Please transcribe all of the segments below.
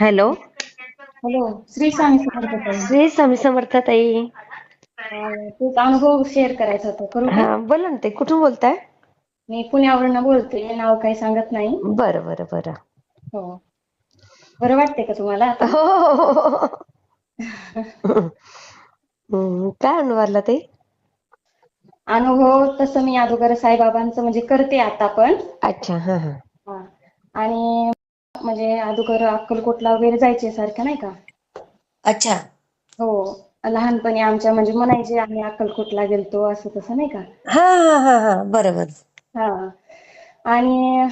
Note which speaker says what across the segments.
Speaker 1: Hello.
Speaker 2: Hello Shri Swami Samarth ताई.
Speaker 1: श्री स्वामी समर्थ ताई.
Speaker 2: अं, तेच अनुभव शेअर करायचा होता करू का?
Speaker 1: हा बोला ना ते कुठून बोलताय?
Speaker 2: मी पुण्यावरून बोलते नाव काही सांगत नाही.
Speaker 1: बरं बरं बरं.
Speaker 2: हो. बरं वाटते का तुम्हाला आता?
Speaker 1: हो हो, हो, हो. हम्म, काय अनुभवला ते
Speaker 2: अनुभव तसं मी अगोदर साईबाबांचं म्हणजे करते आता पण.
Speaker 1: अच्छा हा. हा.
Speaker 2: आणि म्हणजे अगोदर अक्कलकोटला वगैरे जायचे सारखं नाही का?
Speaker 1: अच्छा.
Speaker 2: हो. लहानपणी आमच्या म्हणजे म्हणायचे आम्ही अक्कलकोटला गेलतो असं तसं नाही का?
Speaker 1: हा हा हा हा. बरोबर.
Speaker 2: हा. आणि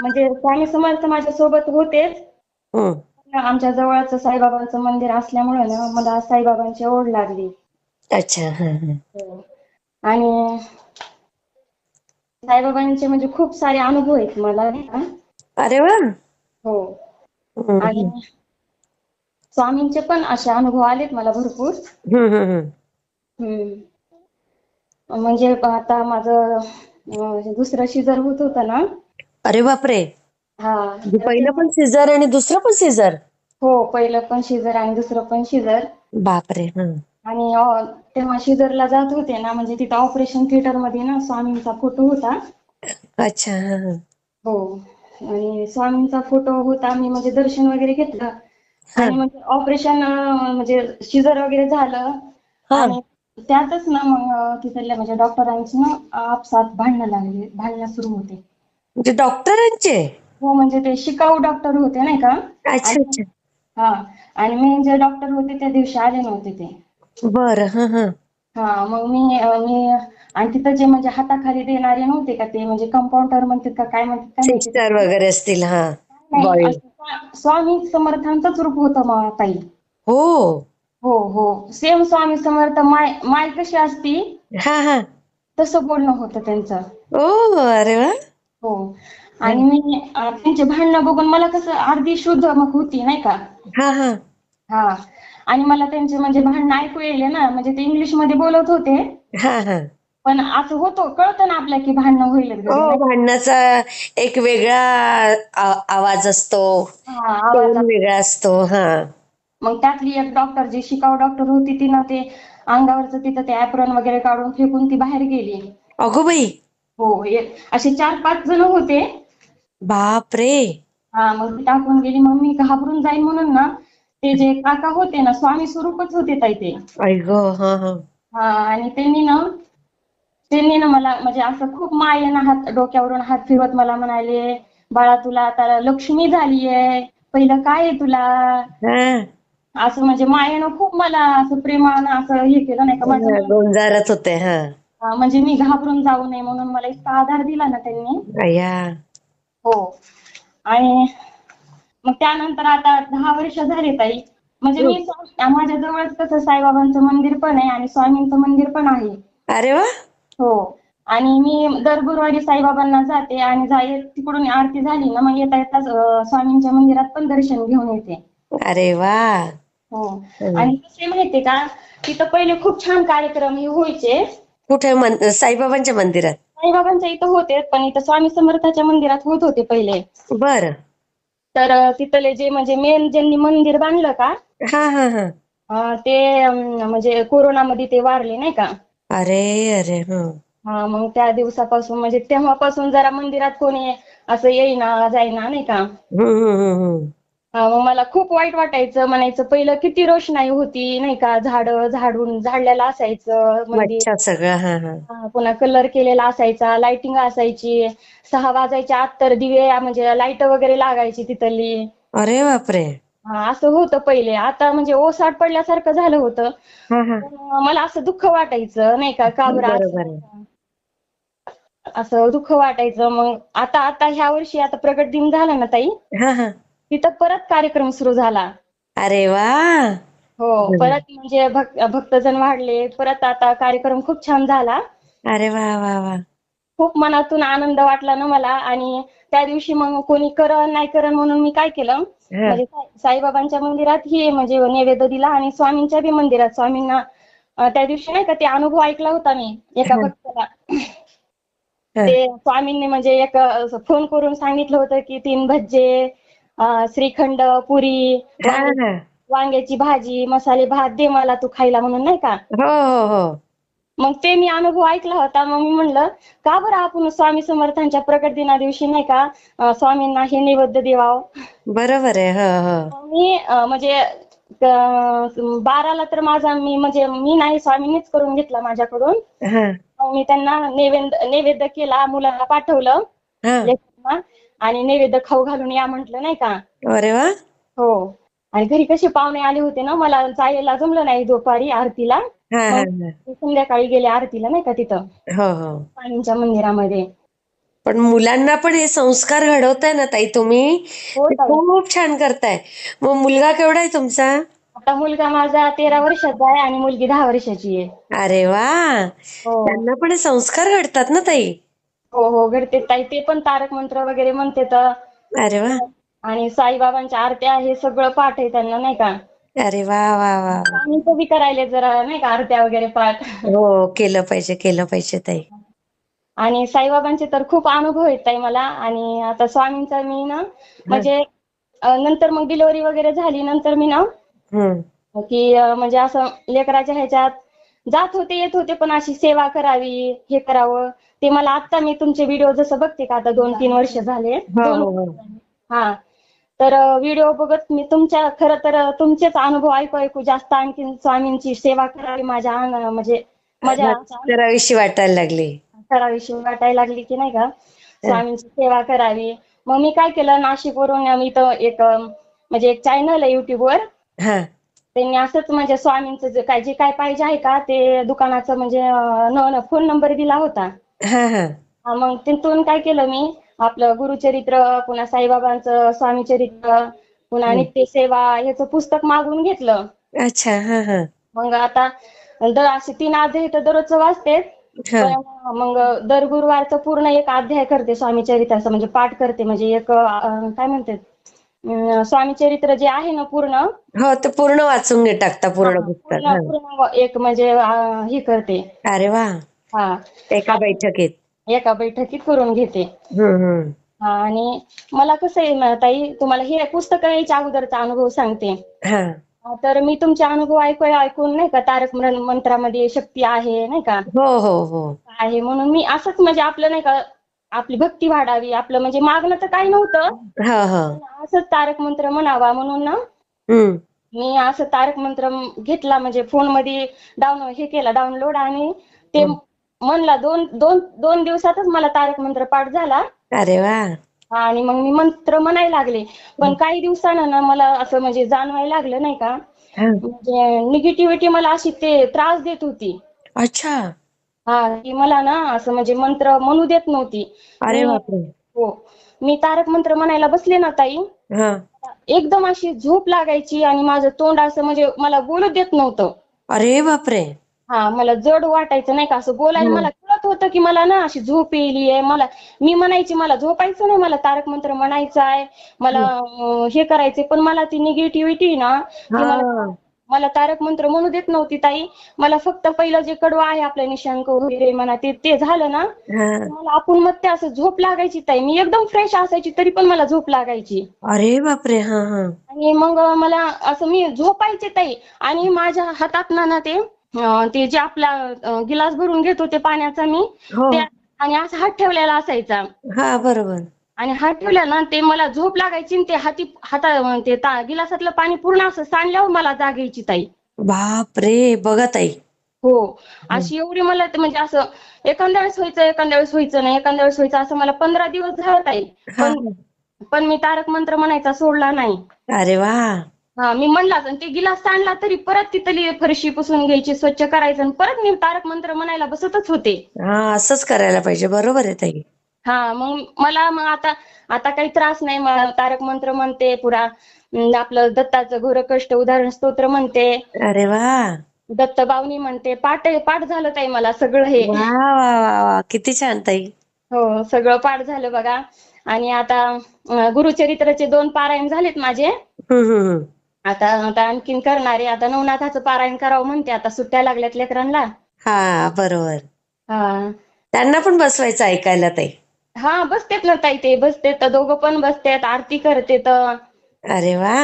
Speaker 2: म्हणजे स्वामी समर्थ माझ्या सोबत होतेच.
Speaker 1: हम्म.
Speaker 2: आमच्या जवळच साईबाबांचं मंदिर असल्यामुळे ना मला साईबाबांची ओढ लागली.
Speaker 1: अच्छा हा हा.
Speaker 2: हो. आणि साईबाबांचे म्हणजे खूप सारे अनुभव आहेत मला नाही का?
Speaker 1: अरे वा.
Speaker 2: हो. आणि स्वामींचे पण असे अनुभव आलेत मला भरपूर.
Speaker 1: हम्म,
Speaker 2: म्हणजे आता माझं दुसरं शिजर होत होतं ना.
Speaker 1: अरे बापरे.
Speaker 2: हा.
Speaker 1: म्हणजे पहिलं पण सीझर आणि दुसरं पण सीझर?
Speaker 2: हो पहिलं पण शिजर आणि दुसरं पण शिजर
Speaker 1: बापरे.
Speaker 2: आणि तेव्हा शिजरला जात होते ना म्हणजे तिथं ऑपरेशन थिएटरमध्ये ना स्वामींचा फोटो होता.
Speaker 1: अच्छा हो.
Speaker 2: आणि स्वामींचा फोटो होता मी म्हणजे दर्शन वगैरे घेतलं. आणि म्हणजे ऑपरेशन म्हणजे शिजर वगैरे झालं. आणि त्यातच ना मग तिथल्या म्हणजे डॉक्टरांची ना आपसात भांडणं लागली भांडणं सुरू होते.
Speaker 1: म्हणजे डॉक्टरांचे
Speaker 2: हो म्हणजे ते शिकाऊ डॉक्टर होते नाही का?
Speaker 1: अच्छा
Speaker 2: आणि-
Speaker 1: अच्छा.
Speaker 2: हा आणि मी जे डॉक्टर होते त्या दिवशी आले नव्हते ते.
Speaker 1: बरं हा
Speaker 2: मग मी मी आणि तिथं जे म्हणजे हाताखाली देणारे नव्हते का ते म्हणजे कंपाऊंडर म्हणतात का काय म्हणतात काय
Speaker 1: वगैरे असतील हा.
Speaker 2: स्वामी समर्थांचंच रूप होतं मग ताई
Speaker 1: हो.
Speaker 2: हो. हो सेम स्वामी समर्थ माय माय कशी असती?
Speaker 1: हा हा.
Speaker 2: तसं बोलणं होतं त्यांचं.
Speaker 1: ओ अरे वा.
Speaker 2: हो. आणि मी त्यांचे भांडणं बघून मला कसं अर्धी शुद्ध मग होती नाही का?
Speaker 1: हा हा.
Speaker 2: हा. आणि मला त्यांचे म्हणजे भांडणं ऐकू यायले ना म्हणजे ते इंग्लिशमध्ये बोलत होते.
Speaker 1: हा हा.
Speaker 2: पण असं होतं कळतं ना आपल्या की भांडणं होईल
Speaker 1: हो भांडणाचा एक वेगळा आ- आवाज असतो.
Speaker 2: हा आवाज
Speaker 1: टोन वेगळा असतो हा.
Speaker 2: मग त्यातली एक डॉक्टर जी शिकाऊ डॉक्टर होती तिनं ते अंगावरचं तिथं ते ऍप्रॉन वगैरे काढून फेकून ती बाहेर गेली.
Speaker 1: अगो बाई.
Speaker 2: हो एक असे चार पाच जण होते.
Speaker 1: बाप रे
Speaker 2: हा मग ती टाकून गेली. मग मी घाबरून जाईन म्हणून ना ते जे काका होते ना स्वामी स्वरूपच होते ताई ते.
Speaker 1: हा हा.
Speaker 2: हा आणि त्यांनी ना त्यांनी ना मला म्हणजे असं खूप मायेनं हात डोक्यावरून हात फिरवत मला म्हणाले बाळा तुला आता लक्ष्मी झालीये पहिलं काय आहे तुला?
Speaker 1: हा.
Speaker 2: असं म्हणजे मायेनं खूप मला असं प्रेमानं असं हे केलं नाही का माझं
Speaker 1: होते हा.
Speaker 2: हा, म्हणजे मी घाबरून जाऊ नये म्हणून मला इतका आधार दिला ना त्यांनी. हो. आणि मग त्यानंतर आता दहा वर्ष झाले ताई. म्हणजे मी स्वा- माझ्या जवळच कसं साईबाबांचं मंदिर पण आहे आणि स्वामींचं मंदिर पण आहे.
Speaker 1: अरे वा.
Speaker 2: हो. आणि मी दर गुरुवारी साईबाबांना जाते आणि तिकडून आरती झाली ना मग येता येता स्वामींच्या मंदिरात पण दर्शन घेऊन येते.
Speaker 1: अरे वा!
Speaker 2: हो. आणि कसे माहितीये का तिथं पहिले खूप छान कार्यक्रम हे व्हायचे.
Speaker 1: कुठे मन- साईबाबांच्या मंदिरात?
Speaker 2: साईबाबांच्या इथं होते पण इथं स्वामी समर्थाच्या मंदिरात होत होते पहिले.
Speaker 1: बर.
Speaker 2: तर अं, तिथले जे म्हणजे मेन ज्यांनी मंदिर बांधलं का
Speaker 1: हा हा हा.
Speaker 2: अं, ते अं, म्हणजे कोरोनामध्ये ते वारले नाही का?
Speaker 1: अरे अरे हा.
Speaker 2: हा मग त्या दिवसापासून म्हणजे तेव्हापासून जरा मंदिरात कोणी असं येईना जाईना नाही का. हा, मग मला खूप वाईट वाटायचं म्हणायचं पहिलं किती रोषणाई होती नाही का? झाडं झाडून झाडलेलं असायचं मंदिर.
Speaker 1: मच्छा सगळं हा हा.
Speaker 2: हा, पुन्हा कलर केलेला असायचा लाइटिंग असायची सहा वाजायच्या आत तर दिवे म्हणजे लाइट वगैरे लागायची तिथली.
Speaker 1: अरे बापरे.
Speaker 2: असं होतं पहिले. आता म्हणजे ओसाड पडल्यासारखं झालं होतं.
Speaker 1: हा हा.
Speaker 2: मला असं दुःख वाटायचं नाही का? का बरं असं? दुःख वाटायचं. मग आता आता ह्या वर्षी आता प्रगट दिन झाला ना ताई?
Speaker 1: हा हा.
Speaker 2: तिथं परत कार्यक्रम सुरू झाला.
Speaker 1: अरे वा!
Speaker 2: हो परत म्हणजे भक्त भक्तजण वाढले. परत आता कार्यक्रम खूप छान झाला.
Speaker 1: अरे वा वा वा.
Speaker 2: खूप मनातून आनंद वाटला ना मला आणि त्या दिवशी मग कोणी करण नाही करण म्हणून मी काय केलं. म्हणजे साई- साईबाबांच्या मंदिरात ही म्हणजे नैवेद्य दिला आणि स्वामींच्या बी मंदिरात स्वामींना त्या दिवशी नाही का ते अनुभव ऐकला होता मी एका. भक्ताला. ते स्वामींनी म्हणजे एक फोन करून सांगितलं होतं की तीन भज्जे श्रीखंड पुरी वांगे-. वांग्याची भाजी मसाले भात दे मला तू खायला म्हणून नाही का
Speaker 1: हो हो हो
Speaker 2: मग ते मी अनुभव ऐकला होता. मग मी म्हणलं का बरं आपण स्वामी समर्थांच्या प्रकट दिना दिवशी नाही का स्वामींना हे नैवेद्य देवावं?
Speaker 1: बरोबर आहे. हो हो.
Speaker 2: मी म्हणजे बाराला तर माझा मी म्हणजे मी नाही स्वामींनीच करून घेतला माझ्याकडून.
Speaker 1: हा.
Speaker 2: मी त्यांना नैवेद्य नैवेद्य केला मुलाला पाठवलं. आणि नैवेद्य खाऊ घालून या म्हटलं नाही का?
Speaker 1: अरे वा.
Speaker 2: हो. आणि घरी कसे पाहुणे आले होते ना मला जायला जमलं नाही दुपारी आरतीला.
Speaker 1: हा हा हा.
Speaker 2: संध्याकाळी गेले आरतीला नाही का तिथं?
Speaker 1: हो हो.
Speaker 2: स्वामींच्या मंदिरामध्ये.
Speaker 1: पण मुलांना पण हे संस्कार घडवताय ना ताई तुम्ही?
Speaker 2: हो
Speaker 1: ते
Speaker 2: ताई.
Speaker 1: खूप छान करताय. मग मुलगा केवढा आहे तुमचा?
Speaker 2: आता मुलगा माझा तेरा वर्षाचा आहे आणि मुलगी दहा वर्षाची आहे.
Speaker 1: अरे वा!
Speaker 2: हो.
Speaker 1: त्यांना पण हे संस्कार घडतात ना ताई?
Speaker 2: हो हो घडते. ताई ते पण तारक मंत्र वगैरे म्हणते तर
Speaker 1: अरे वा!
Speaker 2: आणि साईबाबांच्या आरत्या हे सगळं पाठ आहे त्यांना नाही का?
Speaker 1: अरे वा वा वा
Speaker 2: आम्ही तर बी करायले जरा नाही का आरत्या वगैरे पाठ.
Speaker 1: हो केलं पाहिजे केलं पाहिजे ताई.
Speaker 2: आणि साईबाबांचे तर खूप अनुभव आहेत ताई मला. आणि आता स्वामींचा मी ना म्हणजे अं, नंतर मग डिलिव्हरी वगैरे झाली नंतर मी ना
Speaker 1: हम्म.
Speaker 2: की अं, म्हणजे असं लेकराच्या ह्याच्यात जात होते येत होते पण अशी सेवा करावी हे करावं. ते मला आता मी तुमचे व्हिडिओ जसं बघते का आता दोन तीन वर्ष झाले.
Speaker 1: हो
Speaker 2: दोन
Speaker 1: हो हो.
Speaker 2: हा. तर व्हिडिओ बघत मी तुमच्या खरं तर तुमचेच अनुभव ऐकू ऐकू जास्त आणखीन स्वामींची सेवा करावी माझ्या म्हणजे माझ्या
Speaker 1: करावीशी वाटायला लागली.
Speaker 2: करावीशी वाटायला लागली की नाही का? स्वामींची सेवा करावी. मग मी काय केलं नाशिकवरून मी इथं एक म्हणजे एक चॅनल आहे युट्यूबवर
Speaker 1: हा.
Speaker 2: त्यांनी असंच म्हणजे स्वामींचं जे काय जे काय पाहिजे आहे का ते दुकानाचं म्हणजे फोन नंबर दिला होता. मग तिथून काय केलं मी आपलं गुरुचरित्र पुन्हा साईबाबांचं स्वामी चरित्र पुन्हा नित्यसेवा ह्याचं पुस्तक मागवून घेतलं.
Speaker 1: अच्छा हा हा.
Speaker 2: मग आता दर असे तीन अध्याय तर दररोजचं वाचते. मग दर गुरुवारचं पूर्ण एक अध्याय करते स्वामी चरित्राचं म्हणजे पाठ करते. म्हणजे एक काय म्हणते स्वामी चरित्र जे आहे ना पूर्ण
Speaker 1: हो ते पूर्ण वाचून घे टाकता पूर्ण पुस्तक
Speaker 2: पूर्ण एक म्हणजे हे करते.
Speaker 1: अरे वा.
Speaker 2: हा.
Speaker 1: एका बैठकीत.
Speaker 2: एका बैठकीत करून घेते. हा, आणि मला कसं आहे ताई तुम्हाला हे पुस्तक यायच्या अगोदरचा अनुभव सांगते. तर मी तुमचे अनुभव ऐकू ऐकून नाही का तारक मंत्रामध्ये शक्ती आहे नाही का?
Speaker 1: हो हो हो.
Speaker 2: आहे म्हणून मी असंच म्हणजे आपलं नाही का आपली भक्ती वाढावी आपलं म्हणजे मागणं तर काही नव्हतं. असंच तारक मंत्र म्हणावा म्हणून ना मी असं तारक मंत्र घेतला म्हणजे फोनमध्ये डाऊन हे केला डाउनलोड आणि ते म्हणला दोन दोन दोन दिवसातच मला तारक मंत्र पाठ झाला.
Speaker 1: अरे वा.
Speaker 2: आणि मग मी मंत्र म्हणायला लागले. पण काही दिवसानं ना मला असं म्हणजे जाणवायला लागलं नाही का. म्हणजे निगेटिव्हिटी मला अशी ते त्रास देत होती.
Speaker 1: अच्छा.
Speaker 2: हा की मला ना असं म्हणजे मंत्र म्हणू देत नव्हती.
Speaker 1: अरे बापरे.
Speaker 2: हो मी तारक मंत्र म्हणायला बसले ना ताई.
Speaker 1: हा.
Speaker 2: एकदम अशी झोप लागायची आणि माझं तोंड असं म्हणजे मला बोलू देत नव्हतं.
Speaker 1: अरे बापरे.
Speaker 2: हा मला जड वाटायचं नाही का? असं बोलायला मला कळत होतं की मला ना अशी झोप येईली मला मी म्हणायची मला झोपायचं नाही. मला तारक मंत्र म्हणायचं आहे. मला अं, हे करायचे पण मला ती निगेटिव्हिटी ना ती मला
Speaker 1: हा.
Speaker 2: मला तारक मंत्र म्हणू देत नव्हती ताई. मला फक्त पहिलं जे कडवं आहे आपलं निशांक वगैरे म्हणा ते ते झालं ना.
Speaker 1: हा.
Speaker 2: मला आपण मग ते असं झोप लागायची ताई. मी एकदम फ्रेश असायची तरी पण मला झोप लागायची.
Speaker 1: अरे बापरे हा हा.
Speaker 2: आणि मग मला असं मी झोपायचे ताई. आणि माझ्या हातात ना ना ते ते जे आपला गिलास भरून घेतो ते पाण्याचा मी
Speaker 1: हो.
Speaker 2: आणि असा हात ठेवलेला असायचा.
Speaker 1: हा बरोबर.
Speaker 2: आणि हात ठेवला ना ते मला झोप लागायची आणि ते हाती हाता ते ता- गिलासातलं पाणी पूर्ण असं सांडल्यावर मला जाग यायची ताई.
Speaker 1: बापरे बघा ताई.
Speaker 2: हो. अशी एवढी मला ते म्हणजे असं एखाद्या वेळेस व्हायचं एखाद्या वेळेस व्हायचं नाही एखाद्या वेळेस व्हायचं असं मला पंधरा दिवस झालं ताई.
Speaker 1: हा.
Speaker 2: पण पण मी तारक मंत्र म्हणायचा सोडला नाही.
Speaker 1: अरे वा.
Speaker 2: हा मी म्हणलाच आणि ते गिलास सांडला तरी परत तिथली फरशी पुसून घ्यायची स्वच्छ करायचं आणि परत मी तारक मंत्र म्हणायला बसतच होते.
Speaker 1: हा असंच करायला पाहिजे बरोबर आहे ताई.
Speaker 2: हा मग मला मग आता आता काही त्रास नाही मला तारक मंत्र म्हणते पुरा अं, आपलं दत्ताचं घोर कष्ट उदाहरण स्तोत्र म्हणते.
Speaker 1: अरे वा.
Speaker 2: दत्त बावनी म्हणते पाठ पाठ झालं ताई मला सगळं हे.
Speaker 1: वा वा वा वा किती छान ताई.
Speaker 2: हो सगळं पाठ झालं बघा. आणि आता अं, गुरुचरित्राचे दोन पारायण झालेत माझे.
Speaker 1: हम्म हम्म हम्म.
Speaker 2: आता आता आणखीन करणारे आता नवनाथाचं पारायण करावं म्हणते. आता सुट्ट्या लागल्यात लेकरांना
Speaker 1: हा बरोबर.
Speaker 2: हा.
Speaker 1: त्यांना पण बसवायचं ऐकायला ताई.
Speaker 2: हा बसतेत ना ताई ते. बसतेत. दोघं पण बसतेत. आरती करतेत.
Speaker 1: अरे वा.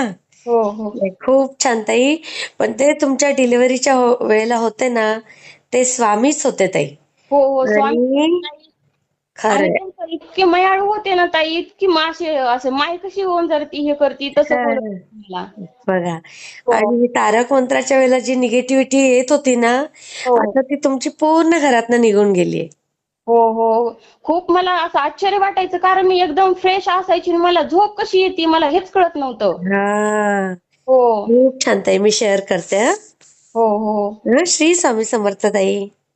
Speaker 2: हो हो.
Speaker 1: खूप छान ताई. पण ते तुमच्या डिलिव्हरीच्या हो- वेळेला होते ना ते स्वामीच होते ताई.
Speaker 2: हो हो स्वामी
Speaker 1: आणि
Speaker 2: आणि
Speaker 1: खरंय
Speaker 2: त्यांचं इतके मयाळू होते ना ताई इतकी मासे असं माय कशी होऊन जाती हे करती तसं बोलत
Speaker 1: खरं.
Speaker 2: होते मला.
Speaker 1: बघा
Speaker 2: हो.
Speaker 1: आणि तारक मंत्राच्या वेळेला जी निगेटिव्हिटी येत होती ना
Speaker 2: हो.
Speaker 1: आता ती तुमची पूर्ण घरातनं निघून गेलीये.
Speaker 2: हो हो. खूप मला असं आश्चर्य वाटायचं कारण मी एकदम फ्रेश असायची आणि मला झोप कशी येते मला हेच कळत नव्हतं.
Speaker 1: हा.
Speaker 2: हो.
Speaker 1: खूप छान ताई मी शेअर करते हं.
Speaker 2: हो हो.
Speaker 1: हं, श्री स्वामी समर्थ ताई.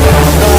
Speaker 1: Thank